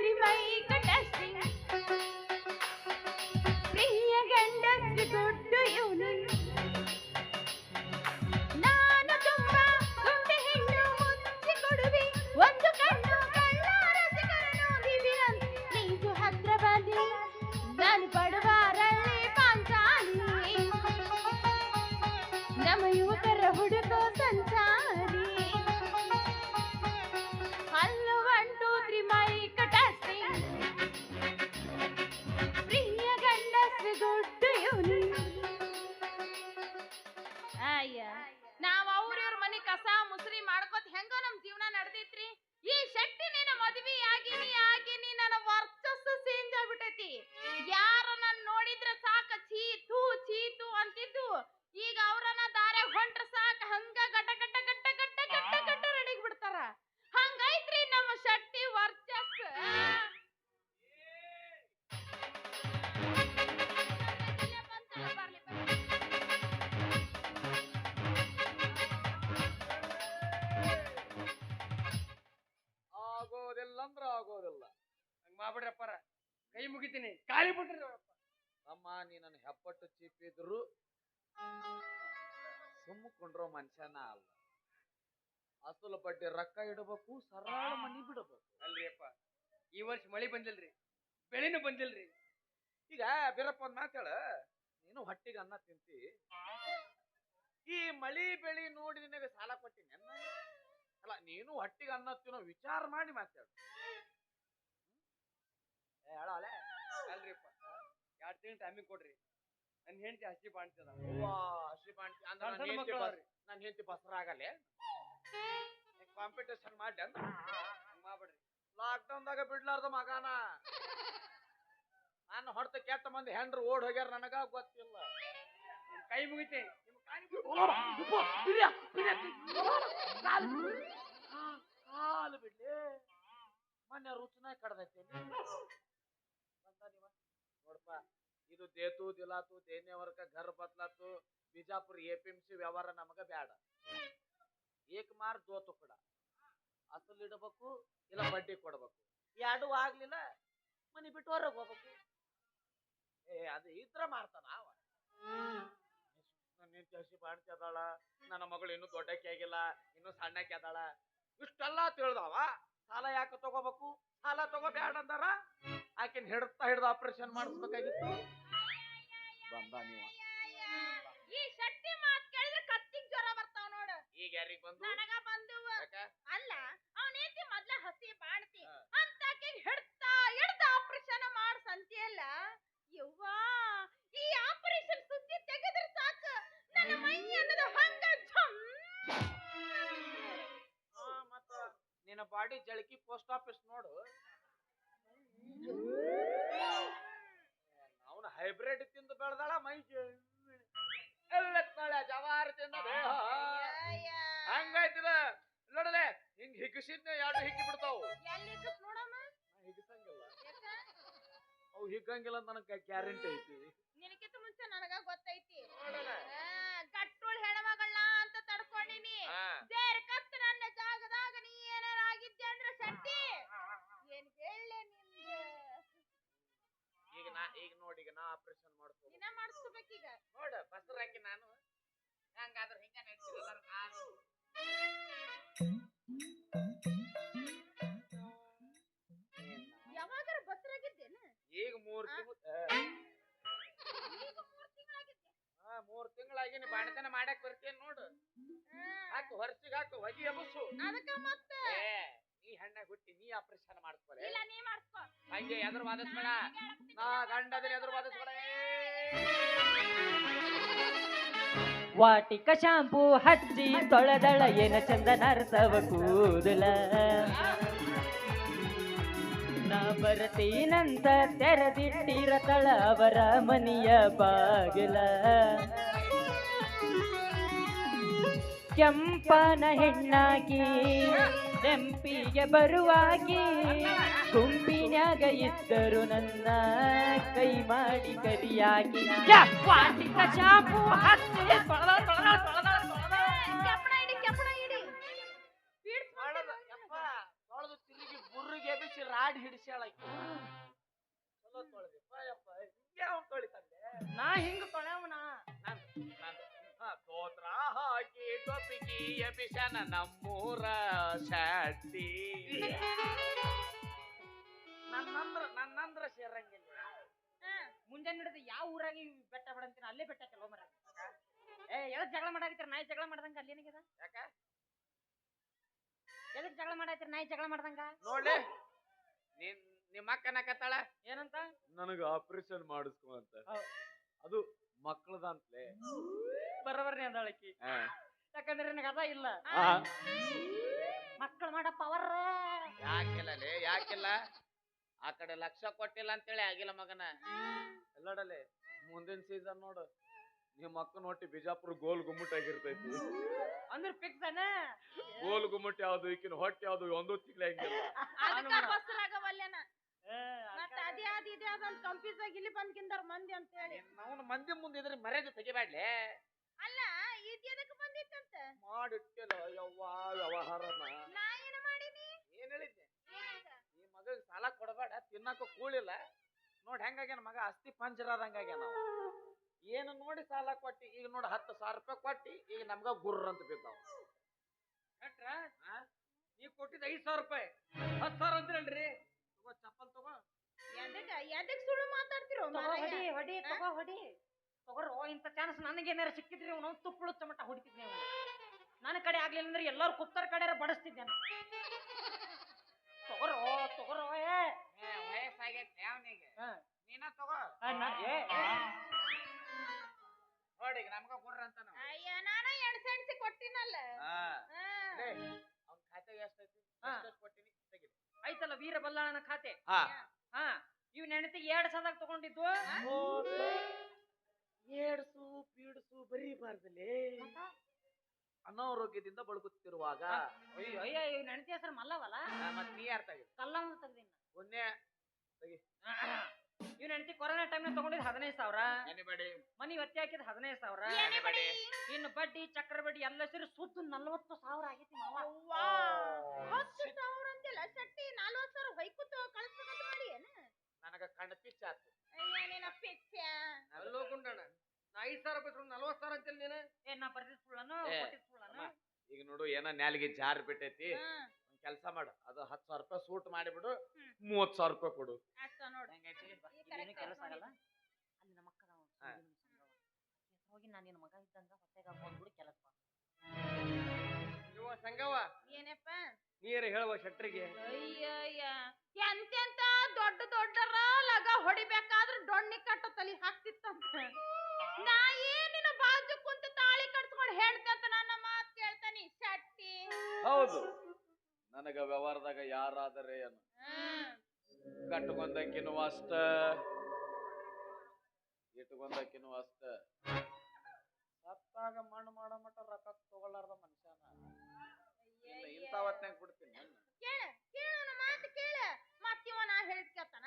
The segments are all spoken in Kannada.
त्रिमयी ಮಾಡ್ಬಿಡ್ರಪ್ಪಾರ ಕೈ ಮುಗಿತೀನಿ. ಕಾಲಿ ಬಿಟ್ರಿ ಅಮ್ಮ ನೀ ನನ್ನ ಹೆಪ್ಪಟ್ಟು ಚೀಪಿದ್ರು. ಸುಮ್ಮಕೊಂಡ್ರೋ ಮನುಷ್ಯನ ಅಲ್ಲ. ಅಸಲು ಬಡ್ಡಿ ರೊಕ್ಕ ಇಡಬೇಕು ಸರಳ ಮನಿ ಬಿಡಬೇಕು. ಅಲ್ರಿ ಅಪ್ಪ. ಈ ವರ್ಷ ಮಳಿ ಬಂದಿಲ್ರಿ. ಬೆಳೆನೂ ಬಂದಿಲ್ರಿ. ಈಗ ಬೀರಪ್ಪ ಒಂದ್ ಮಾತೇಳ ನೀನು ಹೊಟ್ಟಿಗೆ ಅನ್ನ ತಿಂತಿ. ಈ ಮಳಿ ಬೆಳಿ ನೋಡಿ ನಿನಗೆ ಸಾಲ ಕೊಟ್ಟಿನಿ ಅಲ್ಲ ನೀನು ಹೊಟ್ಟಿಗೆ ಅನ್ನ ತಿನ್ನೋ ವಿಚಾರ ಮಾಡಿ ಮಾತಾಡು. ಏ ಹೇಳ ಅಲೆ? ಅಲ್ರಿ ಎರಡ್ ತಿಂಗಳ ಟೈಮಿಂಗ್ ಕೊಡ್ರಿ. ನನ್ನ ಹೆಂಡತಿ ಹಸಿ ಬಾಣ್ತದ ಸಣ್ಣ ಹೆಂಡ್ತಿ ಬಸ್- ನನ್ನ ಹೆಂಡತಿ ಬಸರಾಗಲೆ ಕಾಂಪಿಟೇಷನ್ ಮಾಡಿ ಹಂಗ ಮಾಡ್ಬಿಡ್ರಿ. ಲಾಕ್ಡೌನ್ದಾಗ ಬಿಡ್ಲಾರ್ದ ಮಗಾನ? ನಾನು ಹೊಡ್ತ ಕೆಟ್ಟ ಮಂದಿ ಹೆಂಡ್ರು ಓಡ್ ಹೋಗ್ಯಾರ ನನಗ ಗೊತ್ತಿಲ್ಲ. ನಿಮ್ ಕೈ ಮುಗಿತೆ ನಿಮ್ ಕಾಲಿ ಕಾಲು ಬಿಡ್ಲಿ. ಮೊನ್ನೆ ರುಚನ ಕಡ್ದೈತಿ. ಇದು ದೇತು ದಿಲಾತು, ದೇನೆ ವರ್ಗ ಘರ್ ಬದ್ಲಾತು. Bijapur A P M C ವ್ಯವಹಾರ ನಮಗ ಬ್ಯಾಡ. ಏಕ್ ಮಾರ್ ದೋ ತುಕಡ ಅಸಲ್ ಇಡಬೇಕು, ಇಲ್ಲ ಬಡ್ಡಿ ಕೊಡ್ಬೇಕು. ಎರಡು ಆಗ್ಲಿಲ್ಲ, ಮನಿ ಬಿಟ್ಟು ಹೊರಗೆ ಹೋಗ್ಬೇಕು. ಏ, ಅದು ಇದ್ರ ಮಾಡ್ತಾನ ಅವ. ನನ್ನ ಹೆಂಡತಿ ಹಸಿ ನನ್ನ ಮಗಳು ಇನ್ನೂ ದೊಡ್ಡಕ್ಕೆ ಆಗಿಲ್ಲ, ಇನ್ನೂ ಸಣ್ಣಕ್ಕೆ ಅದಾಳ. ಇಷ್ಟೆಲ್ಲ ತಿಳ್ದವ. ಸಾಲ ಯಾಕೆ ತಗೋಬೇಕು? ಸಾಲ ತಗೋಬೇಡ ಅಂದಾರ. ಆಕಿನ ಹಿಡ್ತಾ ಹಿಡ್ದು ಆಪರೇಷನ್ ಮಾಡಿಸ್ಬೇಕಾಗಿತ್ತು. ಬಂದ ನೀವ ಈ ಶಕ್ತಿ ಮಾತ್ ಕೇಳಿದ್ರೆ ಕತ್ತಿಗ್ ಜ್ವರ ಬರ್ತಾವ ನೋಡು. ಈಗ ಯಾರಿಗ್ ಬಂದು? ನನಗ ಬಂದುವ. ಯಾಕ? ಅಲ್ಲ ಅವನೇತಿ ಮೊದ್ಲ ಹಸಿ ಬಾಣ್ತಿ. ಹಾ. ಅಂತಾಕೆ ಹಿಡ್ತಾ ಹಿಡ್ದ ಆಪರೇಷನ್ ಮಾಡ್ ಸಂತಿಯಲ್ಲ. ಯವ್ವಾ ಈ ಆಪರೇಷನ್ ಸುದ್ದಿ ತೆಗೆದ್ರೆ ಸಾಕು. ನನ್ನ ಮೈ ಅನ್ನದ ಹಂಗ ಝಮ್. ಮತ್ತ ನಿನ್ನ ಬಾಡಿ ಜಳಕಿ ಪೋಸ್ಟ್ ಆಫೀಸ್ ನೋಡು. ಅವನ ಹೈಬ್ರಿಡ್ ತಿಂದು ಬೆಳ್ದಾಳ ಮೈ ಎಲ್ಲ ಜವಾರಿ ತಿಂದ ದೇಹ. ಹಂಗಾಯ್ತದ? ನೋಡಲೆ ಹಿಂಗ್ ಹಿಗ್ಸಿದ್ನ ಎರಡು ಹಿಗ್ಗಿ ಬಿಡ್ತಾವು ಹಿಗ್ಸಂಗಿಲ್ಲ? ಅವು ಹಿಗ್ಗಂಗಿಲ್ಲ ಅಂತ ನನಗೆ ಗ್ಯಾರಂಟಿ ಐತಿ. ನಿನಕಿಂತ ಮುಂಚೆ ನನಗ ಗೊತ್ತೈತಿ. ಗಟ್ಟುಳ್ ಹೆಣ್ಮಗಳನ್ನ ಅಂತ ತಡ್ಕೊಂಡಿನಿ. ದೇರ್ ಕತ್ತ ನನ್ನ ಜಾಗದಾಗ ನೀ ಏನಾರ ಆಗಿದ್ದೆ ಅಂದ್ರೆ ಶಕ್ತಿ ಏನ್ ಹೇಳಲೆ ನಿಂದ ಈಗ ನಾ ಈಗ ನೋಡಿ ಈಗ ನಾ ಆಪರೇಷನ್ ಮಾಡ್ಕೋ ದಿನ ಮಾಡಿಸ್ಕೋಬೇಕೀಗ ನೋಡ ಬಸರಾಕಿ ನಾನು. ಹಂಗಾದ್ರೆ ಹಿಂಗ ನಡ್ಸಿಲ್ಲ ಎಲ್ಲರೂ ಕಾಲು ಯಾವಾಗಾರ ಬಸ್ರಾಗಿದ್ದೇನ ಈಗ ಮೂರ್ ಹಾ ಮೂರ್ ತಿಂಗಳಾಗಿ ನೀ ಬಾಣತನ ಮಾಡಕ್ ಬರ್ತೀನಿ ನೋಡು. ಹಾಕು ಹೊರಸಿಗೆ ಹಾಕು ಹೊಗಿ ಎಬಸು ಅದಕ್ಕ ಮತ್ತ? ಹೆಣ್ಣಾಗ ಹುಟ್ಟಿ ನೀ ಆಪರೇಷನ್ ಮಾಡ್ಕೊಲೆ. ಇಲ್ಲ ನೀ ಮಾಡ್ಕೊ. ಹಂಗೆ ಎದುರು ವಾದಿಸ್ಬೇಡ ನಾ ಗಂಡದಿನ ಎದುರು ವಾದಿಸ್ಬೇಡ ವಾಟಿಕ ಶಾಂಪೂ ಹಚ್ಚಿ ತೊಳೆದಳ ಏನ ಚಂದ ನರ್ಸವ ಕೂದಲ. ನಾ ನಂತರ ತೆರೆದಿಟ್ಟಿರತಳ ಅವರ ಮನಿಯ ಬಾಗಿಲ. ಕೆಂಪನ ಹೆಣ್ಣಾಗಿ ನೆಂಪಿಗೆ ಬರುವಾಗಿ ಗುಂಪಿನಾಗ ಇದ್ದರು ನನ್ನ ಕೈ ಮಾಡಿ ಕರಿಯಾಗಿ ಶಾಂಪೂ ರಾಡ್ ಹಿಡಿಸ್ಯಾಳ ಆಕಿ. ಚಲೋ ತೊಳೆದಿಪ್ಪ ಯಪ್ಪ ಹಿಂಗೆ ಅವ್ನ್ ತೊಳಿತಾನೆ. ನಾ ಹಿಂಗ ತೊಳೆವನ ಹಾ, ತೋತ್ರ ಹಾಕಿ ಟೊಪಿಗಿ ಎಬಿಸನ ನಮ್ಮೂರ ಶಕ್ತಿ. ನನ್ನಂದ್ರ ನನ್ನಂದ್ರ ಸೇರಂಗಿಲ್ಲ ಮುಂಜಾನೆ ಹಿಡಿದು ಯಾವ ಊರಾಗಿ ಬೆಟ್ಟ ಬಿಡಂತೀನಿ ಅಲ್ಲೇ ಬೆಟ್ಟ ಕೆಲವು ಮರ ಏ ಎಲ್ಲ ಜಗಳ ಮಾಡಾಕತ್ತೀರ? ನಾಯಿ ಜಗಳ ಮಾಡ್ದಂಗ ಅಲ್ಲಿ ಏನಿಗದ ಯಾಕ? ಎದಕ್ ಜಗಳ ಮಾಡಾಕತ್ತೀರ? ನಾಯಿ ಜಗಳ ಮಾಡ್ದಂಗ? ನೋಡ್ಲಿ ನಿನ್ ನಿಮ್ಮ ಅಕ್ಕನ ಕತ್ತಾಳ? ಏನಂತ? ನನಗ ಆಪರೇಷನ್ ಮಾಡಿಸ್ಕೊ ಅಂತ. ಅದು ಮಕ್ಕಳದಂತ್ಲೆ ಬರಬರ್ರಿ ಅಂದಾಳಕಿ ಯಾಕಂದ್ರೆ ನನಗೆ ಅದ ಇಲ್ಲ. ಮಕ್ಕಳು ಮಾಡಪ್ಪ ಪವರ್ ಯಾಕಿಲ್ಲ ಲೇ ಯಾಕಿಲ್ಲ? ಆ ಕಡೆ ಲಕ್ಷ ಕೊಟ್ಟಿಲ್ಲ ಅಂತೇಳಿ ಆಗಿಲ್ಲ ಮಗನ. ಎಲ್ಲಡಲೆ ಮುಂದಿನ ಸೀಸನ್ ನೋಡು. ನಿಮ್ಮ ಅಕ್ಕನ ಹೊಟ್ಟಿ ಬಿಜಾಪುರ ಗೋಲ್ ಗುಮ್ಮಟ್ ಆಗಿರ್ತೈತಿ. ಅಂದ್ರೆ ಫಿಕ್ಸ್ ಗೋಲ್ ಗುಮ್ಮಟ್ ಯಾವ್ದು ಈಕಿನ ಹೊಟ್ಟೆ ಯಾವ್ದು ಒಂದು ತಿಂಗಳ ಹೆಂಗಿಲ್ಲ. ಅಂತ ಕಂಪ್ಯೂಸ್ ಆಗಿ ಇಲ್ಲಿ ಬಂದ್ಕಿಂದಾರ ಮಂದಿ ಅಂತ ಹೇಳಿ ನಾವು ಮಂದಿ ಮುಂದೆ ಇದ್ರೆ ಮರ್ಯಾದೆ ತೆಗಿಬ್ಯಾಡ್ಲೆ ಅಲ್ಲ ಇದ್ ಎದಕ್ ಬಂದಿತ್ತಂತ? ಮಾಡಿಟ್ಟಿಲ್ಲ ಯವ್ವ ವ್ಯವಹಾರನ. ನಾ ಏನ ಮಾಡೀನಿ ಏನ್ ಹೇಳಿದ್ದೆ? ಈ ಮಗಳಿಗೆ ಸಾಲ ಕೊಡಬೇಡ ತಿನ್ನಕ ಕೂಳಿಲ್ಲ. ನೋಡಿ ಹೆಂಗಾಗ್ಯಾನ ಮಗ ಅಸ್ತಿ ಪಂಜರಾದಂಗಾಗ್ಯಾನ ಏನು ನೋಡಿ ಸಾಲ ಕೊಟ್ಟಿ ಈಗ ನೋಡಿ ಹತ್ತು ಸಾವಿರ ರೂಪಾಯಿ ಕೊಟ್ಟಿ ಈಗ ನಮ್ಗ ಗುರ್ರ ಅಂತ ಬಿದ್ದಾವ. ಕಟ್ರ? ನೀ ಕೊಟ್ಟಿದ್ ಐದ್ ಸಾವಿರ ರೂಪಾಯಿ. ಹತ್ತು ಸಾವಿರ ಹೇಳ್ರಿ ತಗೋ ಚಪ್ಪಲ್ ತಗೋ. ಎದಕ್ ಎದಕ್ ಸುಳ್ಳು ಮಾತಾಡ್ತಿರೋ ಮಾರಾಯ? ಹೊಡಿ ಹೊಡಿ ತಗೋ ಹೊಡಿ. ತಗೋರೋ ಇಂಥ ಚಾನ್ಸ್ ನನಗೇನಾರ ಸಿಕ್ಕಿದ್ರಿ ಅವ್ನು ತುಪ್ಪಳು ಚಮಟ ಹೊಡಿತಿದ್ದೆ ಅವ್ನು ನನ್ನ ಕಡೆ ಆಗ್ಲಿಲ್ಲ ಅಂದ್ರೆ ಎಲ್ಲರೂ ಕುತ್ತರ್ ಕಡೆ ಬಡಿಸ್ತಿದ್ದೆ ನಾನು. ತಗೋರೋ ತಗೋರೋ ಏ. ವಯಸ್ಸಾಗೈತೆ ಅವನಿಗೆ. ಹಾ. ನೀನ ತಗೋ. ಆ, ನಾ- ಏ, ಏ. ನೋಡಿ ನಮ್ಗ ಅಂತ ನಾವು ಅಯ್ಯ ನಾನ ಎಣ್ಸೆಣ್ಸಿ ಕೊಟ್ಟಿನಲ್ಲ. ಹಾ. ಅವ್ನ ಖಾತೆ ಎಷ್ಟೈತಿ ಹಾ. ಕೊಟ್ಟಿನಿ? ಆಯ್ತಲ್ಲ ವೀರ ಬಲ್ಲಾಳನ ಖಾತೆ? ಹಾ. ಹಾ ಇವ್ ನೆನತಿ ಎರಡ್ ಸದಾಗ ತಗೊಂಡಿದ್ದು? ಏಡ್ಸು ಪೀಡ್ಸು ಬರೀಬಾರ್ದಲೇ ಅನಾರೋಗ್ಯದಿಂದ ಬಳಕುತ್ತಿರುವಾಗ ಅಯ್ಯೋ ಅಯ್ಯ ಇವ್ ನೆನತಿ ಹೆಸರು ಮಲ್ಲವಲ್ಲ ಮತ್ ನೀ ಯಾರ್ ತೆಗಿ? ಕಲ್ಲಮ್ಮ ತೆಗ್ದಿನ ತಗಿ. ಇವ್ ನೆನತಿ ಕೊರೋನಾ ಟೈಮ್ ತಗೊಂಡಿದ್ ಹದಿನೈದು ಸಾವಿರ? ಮನಿ ಒತ್ತಿ ಹಾಕಿದ್ ಹದಿನೈದು ಸಾವಿರ? ಇನ್ನು ಬಡ್ಡಿ ಚಕ್ರ ಬಡ್ಡಿ ಎಲ್ಲ ಸೇರಿ ಸುದ್ದು ನಲ್ವತ್ತು ಸಾವಿರ ಆಗೈತಿ. ಹತ್ತು ಸಾವಿರ ಅಂತಿಲ್ಲ ಸಟ್ಟಿ ನಲ್ವತ್ತು ಸಾವಿರ ಹೊಯ್ಕುತ್ತ ಏನ ನನಗ ಕಣ್ಣ ಪಿಚ್ಚ ಆತು. ಅಯ್ಯ ನಿನ್ನ ಪಿಚ್ಚ. ಅಲ್ಲೋ ಗುಂಡಣ್ಣ ನಾ ಐದ್ ಸಾವಿರ ರೂಪಾಯಿ ತಗೊಂಡು ನಲ್ವತ್ತು ಸಾವಿರ ಅಂತಿಲ್ಲ ನೀನು? ಏ ನಾ ಬರ್ದಿದ್ ಸುಳ್ಳನು ಏ, ಕೊಟ್ಟಿದ್ ಸುಳ್ಳನು ಅಮ್ಮ. ಈಗ ನೋಡು ಏನ ನ್ಯಾಲಿಗೆ ಜಾರ್ ಬಿಟ್ಟೈತಿ. ಕೆಲಸ ಒಂದ್ ಕೆಲ್ಸ ಮಾಡು ಅದು ಹತ್ತು ಸಾವಿರ ರೂಪಾಯಿ ಸೂಟ್ ಮಾಡಿಬಿಡು ಹ್ಮ್. ಮೂವತ್ ಸಾವಿರ ರೂಪಾಯಿ ಕೊಡು. ನೋಡು. ಈ correct ಕೆಲಸ ಆಗಲ್ಲ? ಮಾಡ್ಕೊಂಡಿದ್ದೆ. ಅಲ್ಲಿ ನಮ್ಮ ಅಕ್ಕ ಅದಾವ, ಹಾ. ಸಂಜೀವನ ಸಂಗವ. ಹೋಗಿ ನಾನು ನಿನ್ನ ಮಗ ಇದ್ದಂಗ ಹೊಟ್ಟೆಗೆ ಹಾಕೊಂಡ್ಬಿಡು ಕೆಲಸ ಇವ ಸಂಗವ ಏನಪ್ಪ? ನೀರು ಹೇಳುವ ಶೆಟ್ರಿಗೆ. ಅಯ್ಯಯ್ಯ ಎಂತೆಂತ ದೊಡ್ಡ ದೊಡ್ಡರ ಲಗ ಹೊಡಿಬೇಕಾದ್ರೆ ಡೊಣ್ಣಿ ಕಟ್ಟ ತಲಿ ಹಾಕ್ತಿತ್ತಂತ. ನಾ ಏನಿನ ಬಾಜು ಕುಂತ ತಾಳಿ ಕಟ್ಸ್ಕೊಂಡು ಹೇಳ್ತಂತ ನನ್ನ ಮಾತು ಕೇಳ್ತಾನಿ ಶಟ್ಟಿ. ಹೌದು. ನನಗ ವ್ಯವಹಾರದಾಗ ಯಾರಾದರೆ ಏನು. ಕಟ್ಕೊಂಡಕ್ಕಿನೂ ಅಷ್ಟ ಇಟ್ಕೊಂಡಕ್ಕಿನೂ ಅಷ್ಟ. ಸತ್ತಾಗ ಮಣ್ಣು ಮಾಡೋ ಮಟ್ಟ ರೊಕ್ಕ ತಗೊಳ್ಳಾರ್ದ ಮನುಷ್ಯನ ಇಲ್ಲ ಹೊತ್ನಾಗ ಬಿಡ್ತೀನಿ. ಕೇಳ ಕೇಳ ನನ್ನ ಮಾತು ಕೇಳ. ಮತ್ತಿವ ನಾ ಹೇಳಿದ್ ಕೇಳ್ತಾನ?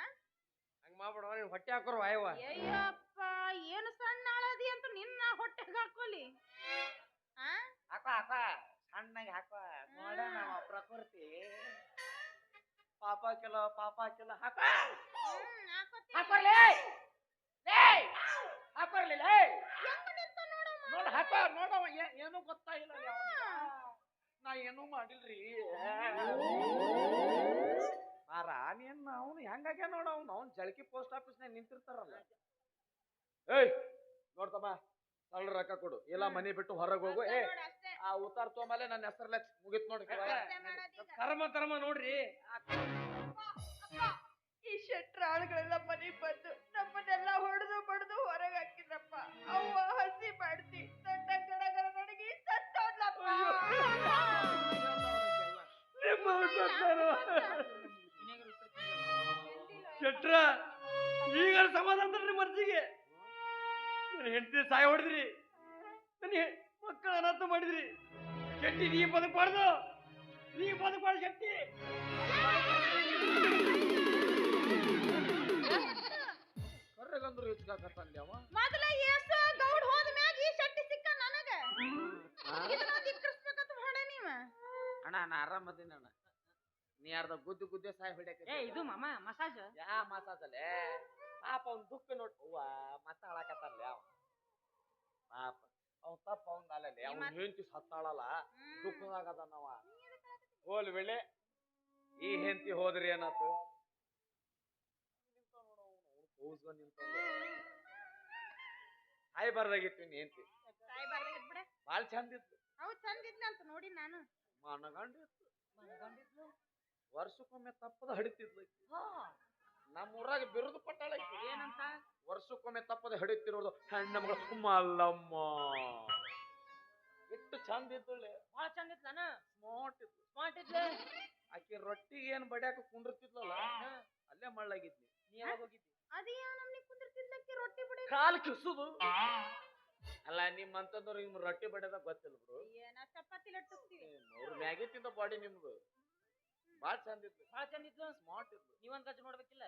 ಹಂಗ ಮಾಡ್ಬಿಡ ನೀನ್ ಹೊಟ್ಟೆ ಹಾಕೋರು ವಾಯವ ಅಯ್ಯಪ್ಪ ಏನು ಸಣ್ಣ ಆಳದಿ ಅಂತ ನಿನ್ನ ಹೊಟ್ಟೆಗೆ ಹಾಕೋಲಿ? ಆ? ಹಾಕೋ ಹಾಕೋ ಸಣ್ಣಗೆ ಹಾಕೋ. ನೋಡ ನಮ್ಮ ಪ್ರಕೃತಿ. ಪಾಪ ಕಿಲೋ ಪಾಪ ಕಿಲೋ ಹಾಕೋ. ಹ್ಮ್, ಹಾಕೋತೀನಿ. ಹಾಕೋರ್ಲೆ. ಹಾಕೋರ್ಲಿ ಹೆಂಗ್ ನಿಂತ ನೋಡು ಮಾವ. ನೋಡ್ ಹಾಕೋ ನೋಡವ ಏನು ಏನೂ ಗೊತ್ತಾಗಿಲ್ಲ. ಅವ್ನಿಗೆ. ನಾ ಏನೂ ಮಾಡಿಲ್ರಿ. ಆ ನೀನ್ ಅವನು ಹೆಂಗಾಗ್ಯ ನೋಡ ಅವ್ನು. ಅವ್ನು ಜಳಕಿ ಪೋಸ್ಟ್ ಆಫೀಸ್ನಾಗ ನಿಂತಿರ್ತಾರಲ್ಲ. ಏಯ್ ನೋಡ್ತಮ್ಮ ಸಣ್ಣ ರೊಕ್ಕ ಕೊಡು. ಇಲ್ಲ ಮನೆ ಬಿಟ್ಟು ಹೊರಗೆ ಹೋಗು. ಏ. ಆ ಉತ್ತಾರ ತೊಗೊಂಬಲೆ ನನ್ನ ಹೆಸರಲ್ಲ ಮುಗಿತ್ ನೋಡಿ. ತರಮ ತರಮ ನೋಡ್ರಿ. ಈ ಶೆಟ್ರ ಆಳುಗಳೆಲ್ಲ ಮನಿ ಬಂದು ನನ್ನ ಹೆಂಡತಿ ಸಾಯ ಹೊಡೆದ್ರಿ. ನನ್ನ ಮಕ್ಕಳು ಮಕ್ಕಳ ಅನಾಥ ಮಾಡಿದ್ರಿ. ಶೆಟ್ಟಿ ನೀ ಬದುಕಬಾರ್ದು ನೀ ಬದುಕಬಾರ್ದು ಶೆಟ್ಟಿ. ಕರ್ರಗಂದ್ರು ಹೆಚ್ಚಾಕತ್ತಲ್ಲಿ ಅವ. ಮೊದಲ ಏಸು ಗೌಡ್ ಹೋದ ಮ್ಯಾಗ ಈ ಶೆಟ್ಟಿ ಸಿಕ್ಕ ನನಗ. ಇದನ್ನ ಧಿಕ್ಕರಿಸ್ಬೇಕಂತ ಹೊಡೆ ನೀವ. ಅಣ್ಣ ನಾ ಆರಾಮದೀನಿ ಅಣ್ಣ. ನೀ ಅರ್ಧ ಗುದ್ದು ಗುದ್ದೆ ಸಾಯ್ ಏ ಹೊಡ್ಯಾಕ ಇದು ಮಾಮ ಮಸಾಜ್? ಯಾ ಮಸಾಜ್ ಅವ್ನ ದುಃಖ ನೋಡ್ ಅವ್ವ ಮತ್ತ ಹಾಳಾಕತ್ತಾರಲ್ಲ ಅವ ಪಾಪ ಅವ್ನ ತಪ್ಪ ಅವ್ನ ಅಲ್ಲಲ್ಲಿ ಅವ್ನ ಹೆಂಡತಿ ಸತ್ತಾಳಲ್ಲ ದುಃಖದಾಗದ ನಾವ ಹೋಲ್ ವೇಳೆ ಈ ಹೆಂಡತಿ ಹೋದ್ರಿ ಏನಾತು ಕೂಸ್ಕೊಂಡ್ ನಿಂತ್ಕೊಂಡ್. ಹಾಯ್ ಬರ್ದಾಗಿತ್ತು ನೀನ್ ಹೆಂಡತಿ. ತಾಯಿ ಬರ್ದಾಗಿತ್ ಬಿಡ. ಬಾಳ್ ಚಂದ ಇತ್ತು. ಅವ್ ಚಂದ ಇದ್ನಂತ ನೋಡಿ ನಾನು. ಮನಗಂಡಿತ್ತು ವರ್ಷಕ್ಕೊಮ್ಮೆ ತಪ್ಪದ ಹಡಿತಿದ್ಲು ಆಕಿ. ನಮ್ಮ ಊರಾಗ ಬಿರುದು ಪಟ್ಟಾಳ. ಏನಂತ? ವರ್ಷಕ್ಕೊಮ್ಮೆ ತಪ್ಪದೆ ಹಡಿತಿರೋದು ಹೆಣ್ಣ ಮಗಳು ಮಲ್ಲಮ್ಮ ಎಷ್ಟು ಚಂದ ಇದ್ದಳೆ. ಭಾಳ ಚಂದ ಇತ್ತನ ಸ್ಮಾರ್ಟ್ ಇತ್ತು ಸ್ಮಾರ್ಟ್ ಇದ್ಲೆ? ಆಕಿ ರೊಟ್ಟಿಗೆ ಏನ್ ಬಡ್ಯಾಕ ಕುಂಡಿರ್ತಿದ್ಲಲ್ಲ ಅಲ್ಲೇ ಮಳ್ಳಾಗಿದ್ನಿ. ನೀ ಯಾವಾಗ ಹೋಗಿದ್ದಿ? ಅದೇ ನಮ್ನಿ ಕುಂದಿರ್ತಿದ್ದಕ್ಕೆ ರೊಟ್ಟಿ ಬಡಿ ಕಾಲ್ ಕಿಸುದು ಅಲ್ಲ ನಿಮ್ಮಂತಂದವ್ರು ನಿಮ್ ರೊಟ್ಟಿ ಬಡ್ಯದ ಗೊತ್ತಿಲ್ಲ ಬಿಡು. ಏನ ಚಪಾತಿ ಲಟ್ಟಿಸ್ತೀವಿ. ಅವ್ರ ಮ್ಯಾಗಿ ತಿಂದ ಬಾಡಿ ನಿಮ್ದು. ಬಾಳ್ ಚಂದ ಇತ್ತು ಭಾಳ ಚಂದ ಇತ್ತು ಸ್ಮಾರ್ಟ್ ಇದ್ಲು. ನೀವೊಂದ್ ಗಜ ನೋಡ್ಬೇಕಿಲ್ಲ?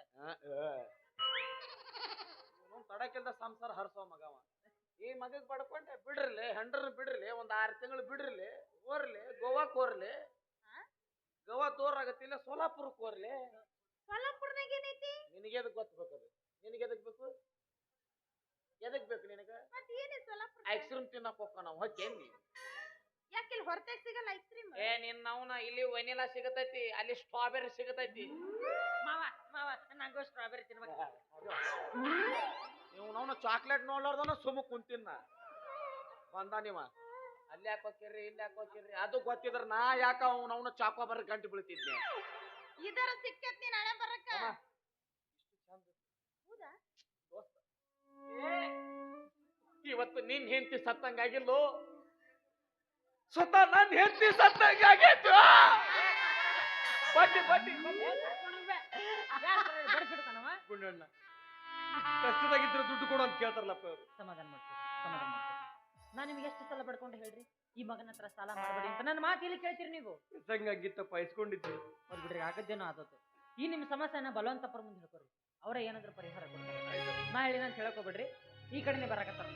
ತಡಕಿಲ್ದ ಸಂಸಾರ ಹರ್ಸೋ ಮಗವ ಈ ಮಗಗ್ ಪಡ್ಕೊಂಡೆ ಬಿಡ್ರಲಿ ಹೆಂಡ್ರನ್ನ ಬಿಡ್ರಲಿ ಒಂದ್ ಆರ್ ತಿಂಗಳು ಬಿಡ್ರಲಿ ಓರ್ಲಿ ಗೋವಾ ಕೋರ್ಲಿ ಆ? ಗೋವಾ ತೋರ್ ಆಗತ್ತಿಲ್ಲ ಸೋಲಾಪುರಕ್ಕೆ ಕೋರ್ಲಿ ಸೊಲ್ಲಾಪುರದಾಗ ಏನೈತಿ? ನಿನಗೆ ಎದಕ್ ಗೊತ್ತಬೇಕದು? ನಿನಗೆ ಎದಕ್ ಬೇಕು? ಎದಕ್ ಬೇಕು ನಿನಗ? ಕ್ರೀಮ್ ತಿನ್ನಕ್ ಹೋಗ್ಕ ನಾವು ಹೊಕ್ಕೇನಿ ಯಾಕೆ ಇಲ್ಲಿ ಹೊರತಾಗ ಸಿಗಲ್ಲ ಐಸ್ ಕ್ರೀಮ್? ಏ ನಿನ್ ನಾವ್ನ ಇಲ್ಲಿ ವೆನಿಲಾ ಸಿಗತೈತಿ ಅಲ್ಲಿ ಸ್ಟ್ರಾಬೆರಿ ಸಿಗತೈತಿ. ಮಾವ ಮಾವ ನಂಗೂ ಸ್ಟ್ರಾಬೆರಿ ತಿನ್ಬೇಕು. ನೀವು ನಾವು ಚಾಕ್ಲೇಟ್ ನೋಡ್ಲಾರ್ದನ ಸುಮ್ಮ ಕುಂತಿನ ಬಂದ ನೀವ? ಅಲ್ಲಿ ಯಾಕೆ ಹೋಗಿರ್ರಿ ಇಲ್ಲಿ ಯಾಕೆ ಹೋಗಿರ್ರಿ ಅದು ಗೊತ್ತಿದ್ರ ನಾ ಯಾಕ ಅವ್ನ ಅವನ ಚಾಕೋ ಬರ ಗಂಟು ಬೀಳ್ತಿದ್ನೆ ಇದರ ಸಿಕ್ಕತ್ ನೀನ್ ಹಣೆ ಬರಕ ಅಮ್ಮ. ಹೌದಾ? ದೋಸ್ತ. ಇವತ್ತು ನಿನ್ ಹೆಂಡತಿ ಸತ್ತಂಗಾಗಿಲ್ಲೋ? ಸ್ವತಃ ನನ್ ಹೆಂಡತಿ ಸತ್ತಂಗಾಗೈತು ಬಡ್ಡಿ ಬಡ್ಡಿ ಬಡಿಸಿಡ್ತಾನವ ಗುಂಡಣ್ಣ. ಕಷ್ಟದಾಗಿದ್ರೆ ದುಡ್ಡು ಕೊಡು ಅಂತ ಕೇಳ್ತಾರಲ್ಲಪ್ಪ ಅವ್ರು ಸಮಾಧಾನ ಮಾಡ್ತೀನಿ ಸಮಾಧಾನ ಮಾಡ್ತೀನಿ ನಾನು ನಿಮ್ಗೆ ಎಷ್ಟು ಸಲ ಬಡ್ಕೊಂಡು ಹೇಳ್ರಿ? ಈ ಮಗನ ಹತ್ರ ಸಾಲ ಮಾಡಬೇಡಿ ಅಂತ ನನ್ನ ಮಾತು ಇಲ್ಲಿ ಕೇಳ್ತೀರಿ ನೀವು? ಸಂಗಾಗಿತ್ತಪ್ಪ ಇಸ್ಕೊಂಡಿದ್ವಿ ಅವ್ರು ಬಿಡ್ರಿ ಆಗದ್ದೇನೋ ಆದದ್ದು. ಈ ನಿಮ್ಮ ಸಮಸ್ಯೆನ ಬಲವಂತಪ್ಪರ ಮುಂದೆ ಹೇಳ್ಕೊರಿ ಅವರೇ ಏನಾದ್ರೂ ಪರಿಹಾರ ಕೊಡ್ತಾರೆ ನಾ ಹೇಳಿದ ಅಂತ ಹೇಳ್ಕೊಬೇಡ್ರಿ ಈ ಕಡೆನೇ ಬರಾಕತ್ತಾರ.